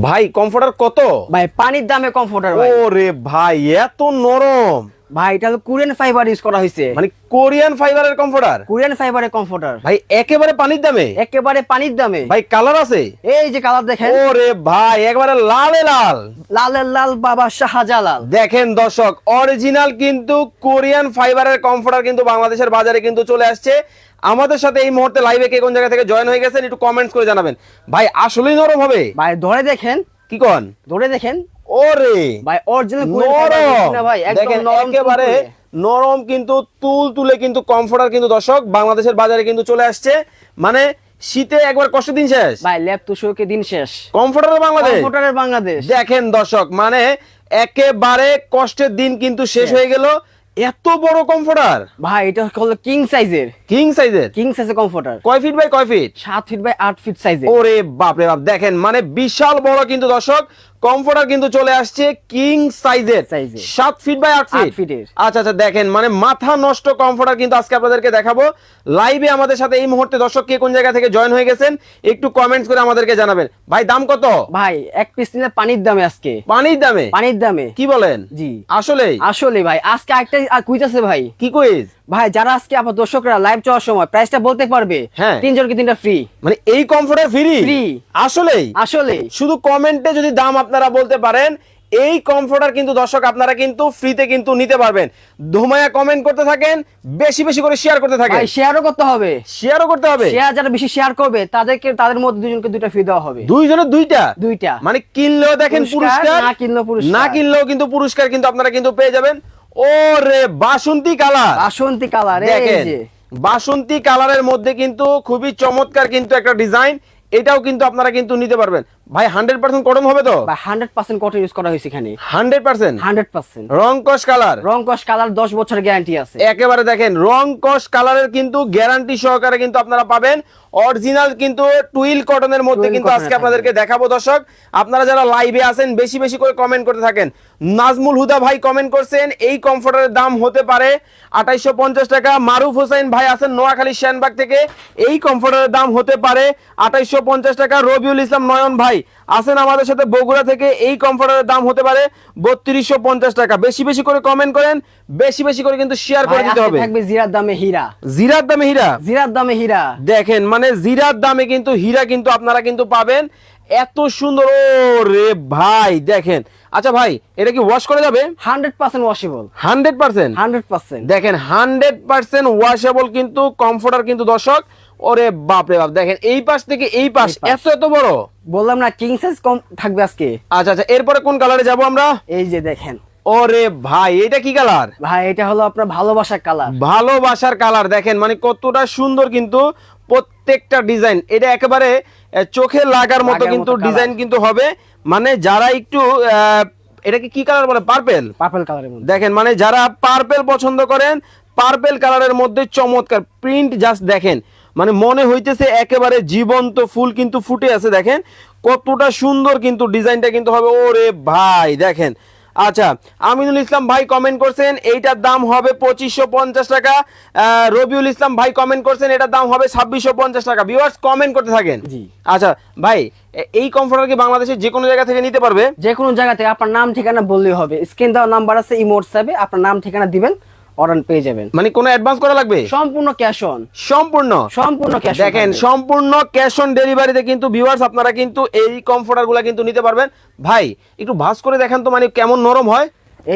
ভাই কমফোর্টার কত? ভাই পানির দামে কমফোর্টার ওরে ভাই এত নরম। ভাই এটা কোরিয়ান ফাইবার ইউজ করা হয়েছে মানে কোরিয়ান ফাইবারের কমফোর্টার কোরিয়ান ফাইবারের কমফোর্টার ভাই একেবারে পানির দামে? একেবারে পানির দামে। ভাই কালার আছে? এই যে কালার দেখেন। ওরে ভাই একবারে লালে লাল। লালের লাল বাবা শাহজালাল। দেখেন দর্শক অরিজিনাল কিন্তু কোরিয়ান ফাইবারের কমফোর্টার কিন্তু বাংলাদেশের বাজারে কিন্তু চলে আসছে। আমাদের সাথে এই মুহূর্তে লাইভে কে কোন জায়গা থেকে জয়েন হয়ে গেছেন একটু কমেন্টস করে জানাবেন। ভাই আসলেই নরম হবে। ভাই ধরে দেখেন। কি কন? ধরে দেখেন। ওরে ভাই অরিজিনাল নরম। না ভাই একদম দেখেন নরম একেবারে। নরম কিন্তু তুল তুলে কিন্তু কমফোর্টার কিন্তু দর্শক বাংলাদেশের বাজারে কিন্তু চলে আসছে। মানে শীতে একবার কষ্ট দিন শেষ। ভাই ল্যাপ তুষকে দিন শেষ। কমফোর্টার বাংলাদেশ? কমফোর্টারের বাংলাদেশ। দেখেন দর্শক মানে একেবারে কষ্টের দিন কিন্তু শেষ হয়ে গেল। এত বড় কমফোর্টার ভাই এটা হলো কিং সাইজের কিং সাইজের কিং সাইজের কমফোর্টার কয় ফিট বাই কয় ফিট সাত ফিট বাই আট ফিট সাইজের ওরে বাপ রে বাপ দেখেন মানে বিশাল বড় কিন্তু দর্শক কমফোর্টার কিন্তু চলে আসছে কিং সাইজের সাত ফিট বাই আট ফিট ফিটের। আচ্ছা আচ্ছা দেখেন মানে মাথা নষ্ট কমফোর্টার কিন্তু আজকে আপনাদেরকে দেখাবো। লাইভে আমাদের সাথে এই মুহূর্তে দর্শক কে কোন জায়গা থেকে জয়েন হয়ে গেছেন একটু কমেন্টস করে আমাদেরকে জানাবেন। ভাই দাম কত? ভাই এক পিস নিলে পানির দামে আজকে। পানির দামে? পানির দামে। কি বলেন? জি। আসলে আসলে ভাই। আজকে একটা কুইজ আছে ভাই। কি কুইজ ভাই যারা আজকে আপনার দর্শকরা লাইভ চলার সময় প্রাইসটা বলতে পারবে হ্যাঁ। তিনজনকে তিনটা ফ্রি মানে এই কমফোর্টার ফ্রি Free। আসলেই? আসলে শুধু কমেন্টে যদি দাম আপনারা বলতে পারেন এই কমফোর্টার কিন্তু দর্শক আপনারা কিন্তু ফ্রিতে কিন্তু নিতে পারবেন। ধুমায়া কমেন্ট করতে থাকেন বেশি বেশি করে শেয়ার করতে থাকেন। ভাই শেয়ারও করতে হবে। শেয়ারও করতে হবে। শেয়ার যারা বেশি শেয়ার করবে তাদেরকে তাদের মধ্যে দুজনকে দুইটা ফ্রি দেওয়া হবে। দুইজনের দুইটা? দুইটা। মানে কিনলেও দেখেন পুরস্কার না কিনলেও পুরস্কার। না কিনলেও কিন্তু পুরস্কার কিন্তু আপনারা কিন্তু পেয়ে যাবেন। ওরে বাসন্তী কালার। বাসন্তী কালার দেখেন বাসন্তী কালারের মধ্যে কিন্তু খুবই চমৎকার কিন্তু একটা ডিজাইন। এটাও কিন্তু আপনারা কিন্তু নিতে পারবেন। ভাই হান্ড্রেড পার্সেন্ট কটন হবে তো? হান্ড্রেড পার্সেন্ট কটন ইউজ করা হয়েছে এখানে। হান্ড্রেড পার্সেন্ট হান্ড্রেড পার্সেন্ট রং কস কালার রং কস কালার দশ বছরের গ্যারান্টি আছে। একেবারে দেখেন রং কস কালারের কিন্তু গ্যারান্টি সহকারে কিন্তু আপনারা পাবেন। অরিজিনাল কিন্তু টুইল কটনের মধ্যে কিন্তু আজকে আপনাদেরকে দেখাবো দর্শক। আপনারা যারা লাইভে আছেন বেশি বেশি করে কমেন্ট করতে থাকেন। নাজমুল হুদা ভাই কমেন্ট করছেন এই কমফোর্টারের দাম হতে পারে আঠাইশো পঞ্চাশ টাকা। মারুফ হোসেন ভাই আছেন নোয়াখালী শ্যানবাগ থেকে এই কমফোর্টারের দাম হতে পারে আঠাইশো পঞ্চাশ টাকা। রবিউল ইসলাম নয়ন ভাই আছেন আমাদের সাথে বগুড়া থেকে এই কমফোর্টারের দাম হতে পারে বত্রিশশো পঞ্চাশ টাকা। বেশি বেশি করে কমেন্ট করেন বেশি বেশি করে কিন্তু শেয়ার করে দিতে হবে। থাকবে জিরার দামে হীরা। জিরার দামে হীরা? জিরার দামে হীরা। দেখেন মানে জিরার দামে কিন্তু হীরা কিন্তু আপনারা কিন্তু পাবেন। এত সুন্দর ও রে ভাই দেখেন। আচ্ছা ভাই এটা কি ওয়াশ করা যাবে? Hundred percent washable hundred percent? Hundred percent. দেখেন হান্ড্রেড পার্সেন্ট ওয়াশেবল কিন্তু কমফোর্টার কিন্তু দর্শক ওরে বাপ রে বাপ দেখেন এই পাশ থেকে এই পাশ এত এত বড়? বললাম না কিং সাইজ কম থাকবে আজকে। আচ্ছা আচ্ছা এরপরে কোন কালারে যাব আমরা? এই যে দেখেন। ওরে ভাই এটা কি কালার ভাই এটা হলো আপনার ভালোবাসার কালার ভালোবাসার কালার দেখেন মানে কতটা সুন্দর কিন্তু প্রত্যেকটা ডিজাইন এটা একেবারে চোখে লাগার মতো কিন্তু ডিজাইন কিন্তু হবে। মানে যারা একটু এটাকে কি কালার বলে? পার্পেল পার্পল কালারের মধ্যে। দেখেন মানে যারা পার্পেল পছন্দ করেন পার্পেল কালারের মধ্যে চমৎকার। প্রিন্ট জাস্ট দেখেন মানে মনে হইতেছে একেবারে জীবন্ত ফুল কিন্তু ফুটে আছে দেখেন। কতটা সুন্দর কিন্তু ডিজাইনটা কিন্তু হবে ওরে ভাই দেখেন। আচ্ছা আমিনুল ইসলাম ভাই কমেন্ট করছেন এইটার দাম হবে পঁচিশশো পঞ্চাশ টাকা। রবিউল ইসলাম ভাই কমেন্ট করছেন এটার দাম হবে ছাব্বিশশো পঞ্চাশ টাকা। ভিউয়ার্স কমেন্ট করতে থাকেন। জি। আচ্ছা ভাই এই কমফোর্টার কি বাংলাদেশের যে কোনো জায়গা থেকে নিতে পারবে? যে কোনো জায়গা থেকে আপনার নাম ঠিকানা বললেই হবে। স্ক্রিন দেওয়ার নাম্বার আছে ইমো হোয়াটসঅ্যাপে আপনার নাম ঠিকানা দিবেন। অর্ডার পেয়ে যাবেন। মানে কোনো অ্যাডভান্স করা লাগবে? সম্পূর্ণ ক্যাশ অন সম্পূর্ণ? সম্পূর্ণ ক্যাশ দেখেন সম্পূর্ণ ক্যাশ অন ডেলিভারিতে কিন্তু ভিউয়ার্স আপনারা কিন্তু এই কমফোর্টারগুলা কিন্তু নিতে পারবেন। ভাই একটু ভাস করে দেখেন তো মানে কেমন নরম হয়।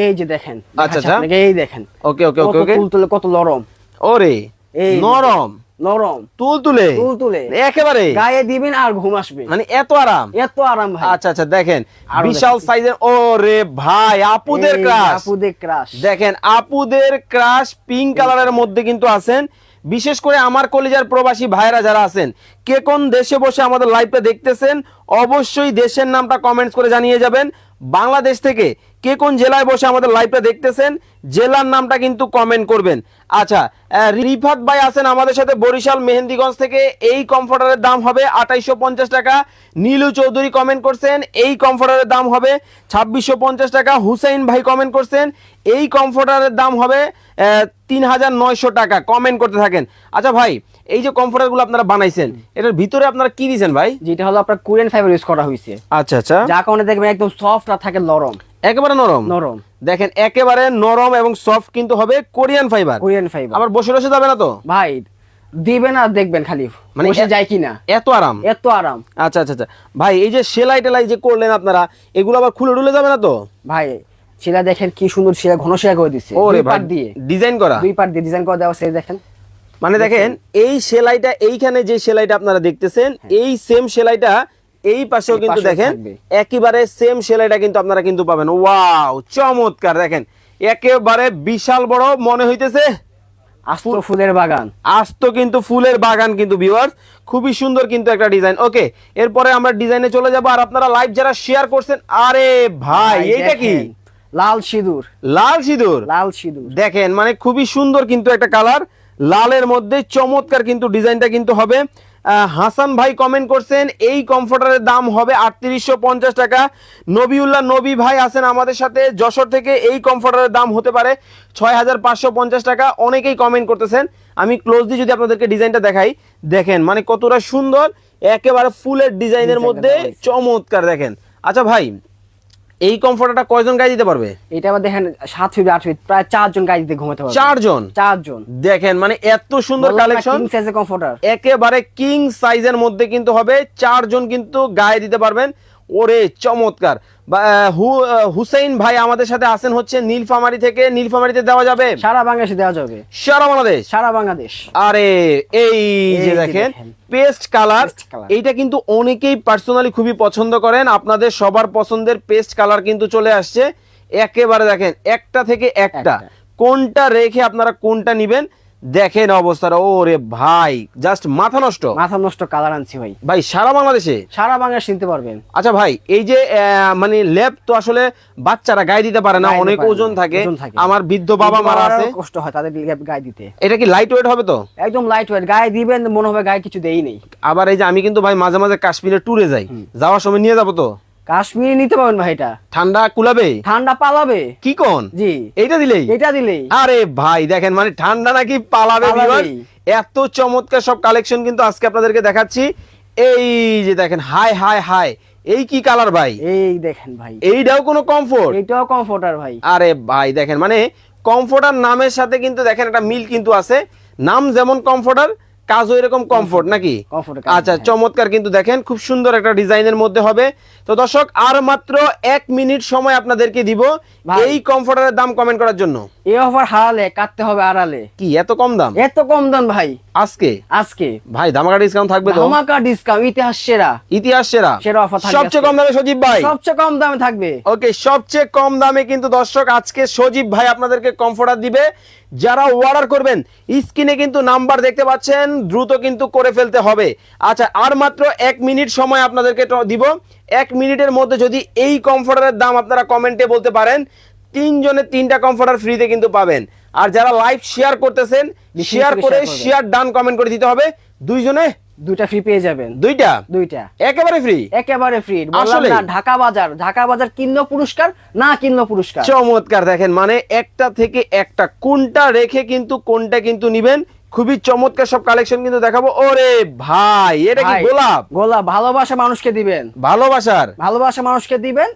এই যে দেখেন আচ্ছা, আচ্ছা। এই দেখেন। ওকে ওকে ওকে ওকে। কত নরম। ওরে নরম। নরম। তুলতুলে একেবারে। গায়ে দিবেন আর ঘুম আসবে। মানে এত আরাম। এত আরাম ভাই। আচ্ছা আচ্ছা দেখেন বিশাল। সাইজের ওরে ভাই আপুদের ক্রাশ আপুদের ক্রাশ দেখেন আপুদের ক্রাশ পিঙ্ক কালারের মধ্যে কিন্তু আছেন। বিশেষ করে আমার কলেজের প্রবাসী ভাইরা যারা আছেন কে কোন দেশে বসে আমাদের লাইভটা দেখতেছেন অবশ্যই দেশের নামটা কমেন্টস করে জানিয়ে যাবেন। বাংলাদেশ থেকে কে কোন জেলায় বসে আমাদের লাইভটা দেখতেছেন জেলার নামটা কিন্তু কমেন্ট করবেন। আচ্ছা রিফাত ভাই আছেন আমাদের সাথে বরিশাল মেহেন্দিগঞ্জ থেকে এই কমফোর্টারের দাম হবে আঠাইশো পঞ্চাশ টাকা। নীলু চৌধুরী কমেন্ট করছেন এই কমফোর্টারের দাম হবে ছাব্বিশশো পঞ্চাশ টাকা। হুসাইন ভাই কমেন্ট করছেন এই কমফোর্টারের দাম হবে তিন হাজার নয়শো টাকা। কমেন্ট করতে থাকেন। আচ্ছা ভাই এই যে কমফোর্টারগুলো আপনারা বানাইছেন এটার ভিতরে আপনারা কি দিয়েছেন ভাই? যেটা হলো আপনার কোরিয়ান ফাইবার ইউজ করা হয়েছে আচ্ছা আচ্ছা। যার কারণে দেখবেন একদম সফট আর থাকে নরম। একেবারে নরম। নরম। দেখেন একেবারে নরম এবং সফট কিন্তু হবে কোরিয়ান ফাইবার কোরিয়ান ফাইবার আবার বসে বসে যাবে না তো? ভাই দিবেন আর দেখবেন খালি। মানে বসে যায় কিনা। এত আরাম। এত আরাম। আচ্ছা আচ্ছা আচ্ছা। ভাই এই যে সেলাই টেলাই যে করলেন আপনারা এগুলো আবার খুলে টুলে যাবে না তো? ভাই শিলা দেখেন কি সুন্দর শিলা ঘন শিলা করে দিচ্ছে ওরে দুই ভাই দিয়ে। ডিজাইন করা। দুই পাট দিয়ে ডিজাইন করে দেওয়া সেই দেখেন। মানে দেখেন এই সেলাইটা এইখানে যে সেলাইটা আপনারা দেখতেছেন এই সেম সেলাইটা এই পাশেও কিন্তু দেখেন। একেবারে সেম সেলাইটা কিন্তু আপনারা কিন্তু পাবেন। ওয়াও চমৎকার দেখেন। একেবারে বিশাল বড় মনে হইতেছে আস্ত ফুলের বাগান। আস্ত কিন্তু ফুলের বাগান কিন্তু ভিউয়ার্স খুবই সুন্দর কিন্তু একটা ডিজাইন ওকে এরপরে আমরা ডিজাইনে চলে যাব আর আপনারা লাইভ যারা শেয়ার করছেন আরে ভাই এইটা কি? লাল সিঁদুর। লাল সিঁদুর? লাল সিঁদুর। দেখেন মানে খুবই সুন্দর কিন্তু একটা কালার লালের মধ্যে চমৎকার কিন্তু ডিজাইনটা কিন্তু হবে। হাসান ভাই কমেন্ট করছেন এই কমফোর্টারের দাম হবে আটত্রিশশো পঞ্চাশ টাকা। নবিউল্লাহ নবী ভাই আছেন আমাদের সাথে যশোর থেকে এই কমফোর্টারের দাম হতে পারে ছয় হাজার পাঁচশো পঞ্চাশ টাকা। অনেকেই কমেন্ট করতেছেন আমি ক্লোজলি যদি আপনাদেরকে ডিজাইনটা দেখাই দেখেন মানে কতটা সুন্দর একেবারে ফুলের ডিজাইনের মধ্যে চমৎকার দেখেন। আচ্ছা ভাই এই কমফোর্টারটা কয়জন গায়ে দিতে পারবে? এটা আবার দেখেন সাত ফিট আট ফিট প্রায় চারজন গায়ে দিতে ঘুমাতে পারবে। চারজন? চারজন। দেখেন মানে এত সুন্দর কালেকশন কিং সাইজের কমফোর্টার একেবারে কিং সাইজের মধ্যে কিন্তু হবে চারজন কিন্তু গায়ে দিতে পারবেন। ওরে চমৎকার। হুসেইন ভাই আমাদের সাথে আসেন হচ্ছে নীলফামারি থেকে। নীলফামারিতে দেওয়া যাবে? সারা বাংলাদেশে দেওয়া যাবে। সারা বাংলাদেশ? সারা বাংলাদেশ। আরে এই যে দেখেন। Paste colour. এইটা কিন্তু অনেকেই পার্সোনালি খুবই পছন্দ করেন। আপনাদের সবার পছন্দের পেস্ট কালার কিন্তু চলে আসছে। একেবারে দেখেন একটা থেকে একটা। কোনটা রেখে আপনারা কোনটা নিবেন? দেখেন অবস্থাটা ওরে ভাই জাস্ট মাথা নষ্ট। মাথা নষ্ট কালার আনছি ভাই। ভাই সারা বাংলাদেশে? সারা বাংলাদেশ নিতে পারবেন। আচ্ছা ভাই এই যে মানে ল্যাব তো আসলে বাচ্চারা গায়ে দিতে পারে না অনেক ওজন থাকে। আমার বৃদ্ধ বাবা মারা আছে। কষ্ট হয় তাদের লিগে গায়ে দিতে। এটা কি লাইট ওয়েট হবে তো? একদম লাইট ওয়েট গায়ে দিবেন মনে হবে গায়ে কিছু দেই নেই। আবার এই যে আমি কিন্তু ভাই মাঝে মাঝে কাশ্মীরে ট্যুরে যাই। যাওয়ার সময় নিয়ে যাব তো? কাশ্মীরি নিতে পারবেন ভাই এটা। ঠান্ডা কুলাবে? ঠান্ডা পালাবে। কি কোন? জি। এইটা দিলেই? এটা দিলেই। আরে ভাই দেখেন মানে ঠান্ডা নাকি পালাবে এত চমৎকার সব কালেকশন কিন্তু আজকে আপনাদেরকে দেখাচ্ছি। এই যে দেখেন হাই হাই হাই। এই কি কালার ভাই? এই দেখেন ভাই। এইটাও কোনো কমফোর্ট এটাও কমফোর্টার ভাই। আরে ভাই দেখেন মানে কমফোর্টার নামের সাথে কিন্তু দেখেন একটা মিল কিন্তু আছে। নাম যেমন কমফোর্টার কাজও এরকম কমফোর্ট নাকি? আচ্ছা হ্যাঁ। চমৎকার কিন্তু দেখেন খুব সুন্দর একটা ডিজাইনের মধ্যে হবে। তো দর্শক আর মাত্র এক মিনিট সময় আপনাদেরকে দিব এই কমফোর্টারের দাম কমেন্ট করার জন্য। এই অফার হারালে কাটতে হবে আড়ালে। কি এত কম দাম? এত কম দাম ভাই। আজকে? আজকে। ভাই ধামাকা ডিসকাউন্ট থাকবে তো? ধামাকা ডিসকাউন্ট ইতিহাস সেরা। ইতিহাস সেরা। সেরা অফার থাকবে সবচেয়ে কম দামে সজীব ভাই? সবচেয়ে কম দামে থাকবে। ওকে সবচেয়ে কম দামে কিন্তু দর্শক আজকে সজীব ভাই আপনাদেরকে কমফোর্টার দিবে। যারা অর্ডার করবেন স্ক্রিনে কিন্তু নাম্বার দেখতে পাচ্ছেন দ্রুত কিন্তু করে ফেলতে হবে। আচ্ছা আর মাত্র এক মিনিট সময় আপনাদেরকে দিব। এক মিনিটের মধ্যে যদি এই কমফোর্টারের দাম আপনারা কমেন্টে বলতে পারেন তিনজনের তিনটা কমফোর্টার ফ্রিতে কিন্তু পাবেন। আর যারা লাইভ শেয়ার করতেছেন শেয়ার করে। শেয়ার ডান কমেন্ট করে দিতে হবে। দুইজনে? দুইটা ফ্রি পেয়ে যাবেন। দুইটা? দুইটা। একেবারে ফ্রি একেবারে ফ্রি? না ঢাকা বাজার। ঢাকা বাজার কিনলো পুরস্কার না কিনলো পুরস্কার। চমৎকার দেখেন মানে একটা থেকে একটা কোনটা রেখে কিন্তু কোনটা কিন্তু নিবেন খুবই চমৎকার সব কালেকশন কিন্তু দেখাবো। ওরে ভাই এটা কি গোলাপ? গোলাপ ভালোবাসা মানুষকে দিবেন। ভালোবাসার? ভালোবাসা মানুষকে দিবেন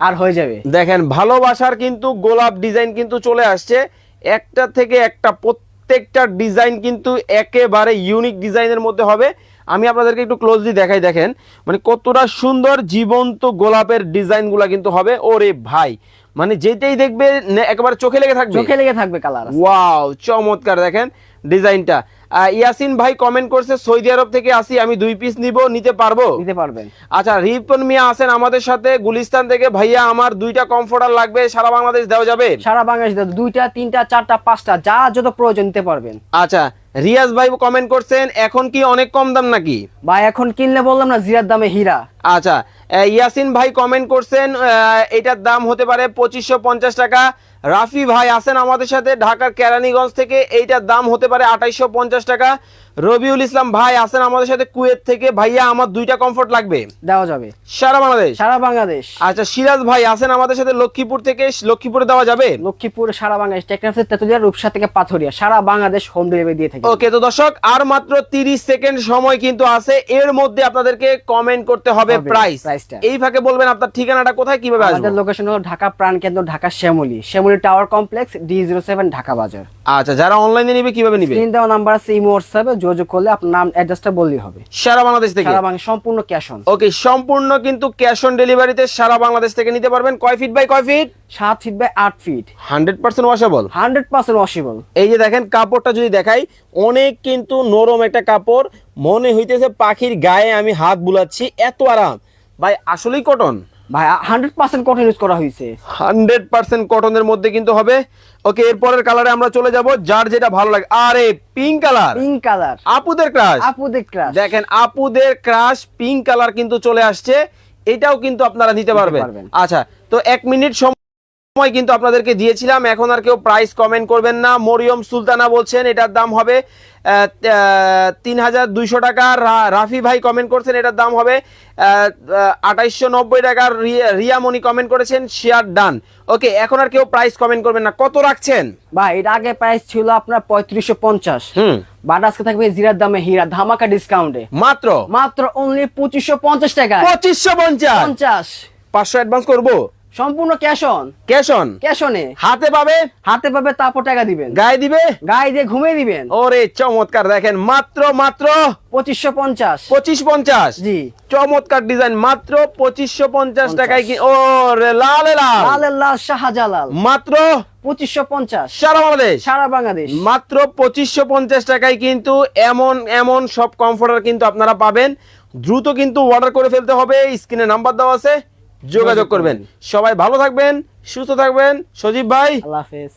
আর হয়ে যাবে। দেখেন ভালোবাসার কিন্তু গোলাপ ডিজাইন কিন্তু চলে আসছে। একটা থেকে একটা প্রত্যেকটা ডিজাইন কিন্তু একেবারে ইউনিক ডিজাইনের মধ্যে হবে। আমি আপনাদেরকে একটু ক্লোজলি দেখাই দেখেন। মানে কতটা সুন্দর জীবন্ত গোলাপের ডিজাইনগুলা কিন্তু হবে। ওরে ভাই মানে যেটাই দেখবে একেবারে চোখে লেগে থাকবে। চোখে লেগে থাকবে কালার ওয়াও চমৎকার দেখেন। ডিজাইনটা। ইয়াসিন ভাই কমেন্ট করছে সৌদি আরব থেকে আসি আমি দুই পিস নিব নিতে পারব? নিতে পারবেন। আচ্ছা রিপন মিয়া আছেন আমাদের সাথে গুলিস্তান থেকে। ভাইয়া আমার দুইটা কমফোর্টার লাগবে সারা বাংলাদেশ দেওয়া যাবে? সারা বাংলাদেশ দুইটা তিনটা চারটা পাঁচটা যা যত প্রয়োজন নিতে পারবেন। আচ্ছা রিয়াজ ভাই কমেন্ট করছেন এখন কি অনেক কম দাম নাকি? বা এখন কিনলে বললাম না জিরার দামে হীরা। আচ্ছা ইয়াসিন ভাই কমেন্ট করছেন এটার দাম হতে পারে পঁচিশশো পঞ্চাশ টাকা। রাফি ভাই আছেন আমাদের সাথে ঢাকার কেরানীগঞ্জ থেকে। এইটার দাম হতে পারে পঞ্চাশ টাকা। রবিউল ইসলাম ভাই আছেন আমাদের সাথে কুয়েত থেকে। ভাইয়া আমার দুইটা কমফোর্ট লাগবে। দেওয়া যাবে। সারা বাংলাদেশ? সারা বাংলাদেশ। আচ্ছা সিরাজ ভাই আছেন আমাদের সাথে লক্ষ্মীপুর থেকে। লক্ষ্মীপুরে দেওয়া যাবে? লক্ষ্মীপুর সারা বাংলাদেশ। টেকনাফের তেতুলিয়া রূপসা থেকে পাথরিয়া। সারা বাংলাদেশ হোম ডেলিভারি দিয়ে থাকি। ওকে তো দর্শক আর মাত্র তিরিশ সেকেন্ড সময় কিন্তু আছে। এর মধ্যে আপনাদেরকে কমেন্ট করতে হবে প্রাইস। এই ফাঁকে বলবেন আপনার ঠিকানাটা কোথায় কীভাবে আসবে? আমাদের লোকেশন হলো ঢাকা প্রাণকেন্দ্র Dhaka Shyamoli. Shyamoli tower complex D zero seven Dhaka বাজার। আচ্ছা যারা অনলাইনে নিবে কীভাবে নিবে? স্ক্রিন দেওয়া নাম্বার আছে ইমো হোয়াটসঅ্যাপে যোগাযোগ করলে আপনার নাম অ্যাড্রেসটা বললেই হবে। সারা বাংলাদেশ থেকে? সারা বাংলা সম্পূর্ণ ক্যাশ অন ওকে সম্পূর্ণ কিন্তু ক্যাশ অন ডেলিভারিতে সারা বাংলাদেশ থেকে নিতে পারবেন। কয় ফিট বাই কয় ফিট সাত ফিট বাই আট feet hundred percent washable hundred percent washable এই যে দেখেন কাপড়টা যদি দেখাই অনেক কিন্তু নরম একটা কাপড়। মনে হইতেছে পাখির গায়ে আমি হাত বুলাচ্ছি এত আরাম। ভাই আসলেই কটন ভাই হান্ড্রেড পার্সেন্ট কটন ইউজ করা হয়েছে হান্ড্রেড পার্সেন্ট কটনের মধ্যে কিন্তু হবে। ওকে এরপরের কালারে আমরা চলে যাব যার যেটা ভালো লাগে। আরে পিঙ্ক কালার পিঙ্ক কালার আপুদের ক্রাশ আপুদের ক্রাশ দেখেন আপুদের ক্রাশ পিঙ্ক কালার কিন্তু চলে আসছে। এটাও কিন্তু আপনারা নিতে পারবেন। আচ্ছা তো এক মিনিট সময় কিন্তু আপনাদেরকে দিয়েছিলাম। এখন আর কেউ প্রাইস কমেন্ট করবেন না। মরিয়ম সুলতানা বলছেন এটার দাম হবে তিন হাজার দুইশো টাকা। রাফি ভাই কমেন্ট করছেন এটার দাম হবে আঠাইশশো নব্বই টাকা। রিয়া- রিয়ামণি কমেন্ট করেছেন শেয়ার ডান ওকে এখন আর কেউ প্রাইস কমেন্ট করবেন না। কত রাখছেন? ভাই এর আগে প্রাইস ছিল আপনার পঁয়ত্রিশশো পঞ্চাশ। হুম। বাট আজকে থাকবে জিরার দামে হীরা ধামাকা ডিসকাউন্টে মাত্র? মাত্র অনলি পঁচিশশো পঞ্চাশ টাকা পঁচিশশো পঞ্চাশ? পঞ্চাশ। পাঁচশো অ্যাডভান্স করব? সম্পূর্ণ cash on cash on cash অনে হাতে পাবে? হাতে পাবে তারপর টাকা দিবেন। গায়ে দিবে? গায়ে দিয়ে ঘুমিয়ে দিবেন। ওরে চমৎকার। দেখেন মাত্র মাত্র পঁচিশশো পঞ্চাশ। পঁচিশ পঞ্চাশ। জি। চমৎকার ডিজাইন মাত্র পঁচিশশো পঞ্চাশ টাকায় কি? ও রে লাল। লাল লাল শাহজালাল। মাত্র পঁচিশশো পঞ্চাশ। সারা বাংলাদেশ। সারা বাংলাদেশ। মাত্র পঁচিশশো পঞ্চাশ টাকায় কিন্তু এমন এমন সব কমফোর্টার কিন্তু আপনারা পাবেন। দ্রুত কিন্তু অর্ডার করে ফেলতে হবে। স্ক্রিনে নাম্বার দেওয়া আছে। যোগাযোগ করবেন। সবাই ভালো থাকবেন সুস্থ থাকবেন। সজীব ভাই। আল্লাহ হাফেজ।